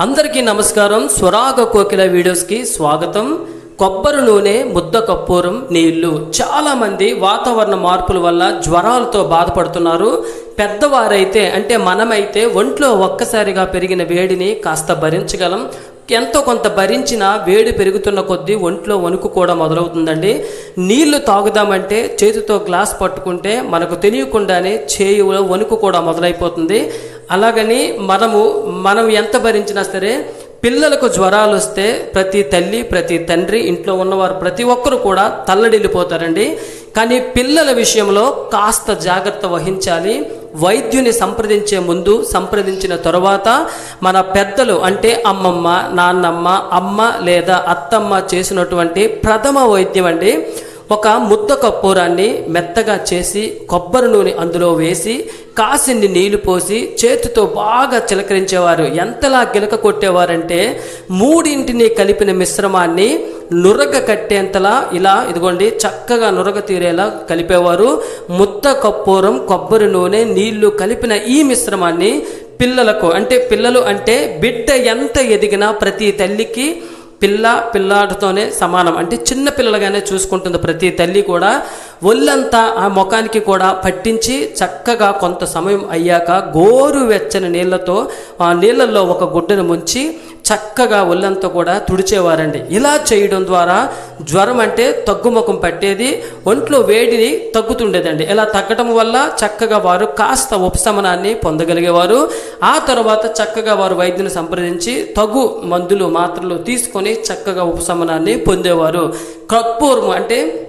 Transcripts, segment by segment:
అందరికీ నమస్కారం. స్వరాగ కోకిల వీడియోస్కి స్వాగతం. కొబ్బరి నూనె ముద్ద కప్పూరం నీళ్ళు. చాలామంది వాతావరణ మార్పుల వల్ల జ్వరాలతో బాధపడుతున్నారు. పెద్దవారైతే అంటే మనమైతే ఒంట్లో ఒక్కసారిగా పెరిగిన వేడిని కాస్త భరించగలం. ఎంతో కొంత భరించిన వేడి పెరుగుతున్న కొద్దీ ఒంట్లో వణుకు కూడా మొదలవుతుందండి. నీళ్ళు తాగుదామంటే చేతితో గ్లాస్ పట్టుకుంటే మనకు తెలియకుండానే చేయులో వణుకు కూడా మొదలైపోతుంది. అలాగని మనము మనం ఎంత భరించినా సరే పిల్లలకు జ్వరాలు వస్తే ప్రతి తల్లి ప్రతి తండ్రి ఇంట్లో ఉన్నవారు ప్రతి ఒక్కరు కూడా తల్లడిల్లిపోతారండి. కానీ పిల్లల విషయంలో కాస్త జాగ్రత్త వహించాలి. వైద్యుని సంప్రదించే ముందు సంప్రదించిన తరువాత మన పెద్దలు అంటే అమ్మమ్మ నాన్నమ్మ అమ్మ లేదా అత్తమ్మ చేసినటువంటి ప్రథమ వైద్యం అండి. ఒక ముద్ద కర్పూరాన్ని మెత్తగా చేసి కొబ్బరి నూనె అందులో వేసి కాసిన్ని నీళ్ళు పోసి చేతితో బాగా చిలకరించేవారు. ఎంతలా గిలక కొట్టేవారంటే మూడింటిని కలిపిన మిశ్రమాన్ని నురగ కట్టేంతలా ఇలా ఇదిగోండి చక్కగా నురగ తీరేలా కలిపేవారు. ముద్ద కప్పూరం కొబ్బరి నూనె నీళ్ళు కలిపిన ఈ మిశ్రమాన్ని పిల్లలకు అంటే పిల్లలు అంటే బిడ్డ ఎంత ఎదిగినా ప్రతి తల్లికి పిల్ల పిల్లాడితోనే సమానం. అంటే చిన్న పిల్లలుగానే చూసుకుంటుంది ప్రతి తల్లి కూడా. ఒళ్ళంతా ఆ ముఖానికి కూడా పట్టించి చక్కగా కొంత సమయం అయ్యాక గోరు వెచ్చని నీళ్ళతో ఆ నీళ్ళల్లో ఒక గుడ్డను ముంచి చక్కగా ఒళ్ళంతా కూడా తుడిచేవారండి. ఇలా చేయడం ద్వారా జ్వరం అంటే తగ్గుముఖం పట్టేది ఒంట్లో వేడిని తగ్గుతుండేదండి. ఇలా తగ్గడం వల్ల చక్కగా వారు కాస్త ఉపశమనాన్ని పొందగలిగేవారు. ఆ తర్వాత చక్కగా వారు వైద్యుని సంప్రదించి తగు మందులు మాత్రలు తీసుకొని చక్కగా ఉపశమనాన్ని పొందేవారు. కర్పూరం అంటే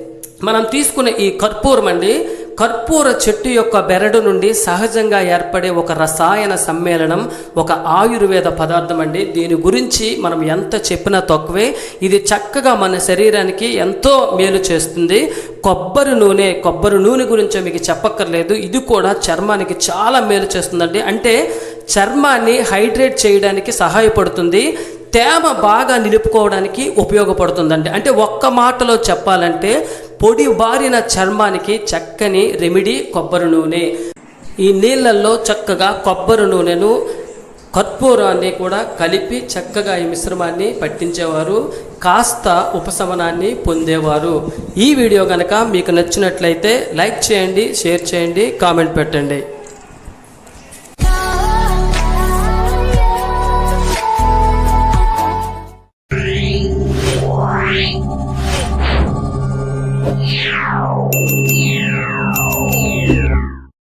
మనం తీసుకునే ఈ కర్పూరం అండి కర్పూర చెట్టు యొక్క బెరడు నుండి సహజంగా ఏర్పడే ఒక రసాయన సమ్మేళనం ఒక ఆయుర్వేద పదార్థం అండి. దీని గురించి మనం ఎంత చెప్పినా తక్కువే. ఇది చక్కగా మన శరీరానికి ఎంతో మేలు చేస్తుంది. కొబ్బరి నూనె కొబ్బరి నూనె గురించి మీకు చెప్పక్కర్లేదు. ఇది కూడా చర్మానికి చాలా మేలు చేస్తుందండి. అంటే చర్మాన్ని హైడ్రేట్ చేయడానికి సహాయపడుతుంది. తేమ బాగా నిలుపుకోవడానికి ఉపయోగపడుతుందండి. అంటే ఒక్క మాటలో చెప్పాలంటే పొడి బారిన చర్మానికి చక్కని రెమిడీ కొబ్బరి నూనె. ఈ నీళ్ళల్లో చక్కగా కొబ్బరి నూనెను కర్పూరాన్ని కూడా కలిపి చక్కగా ఈ మిశ్రమాన్ని పట్టించేవారు కాస్త ఉపశమనాన్ని పొందేవారు. ఈ వీడియో కనుక మీకు నచ్చినట్లయితే లైక్ చేయండి షేర్ చేయండి కామెంట్ పెట్టండి. Yeah.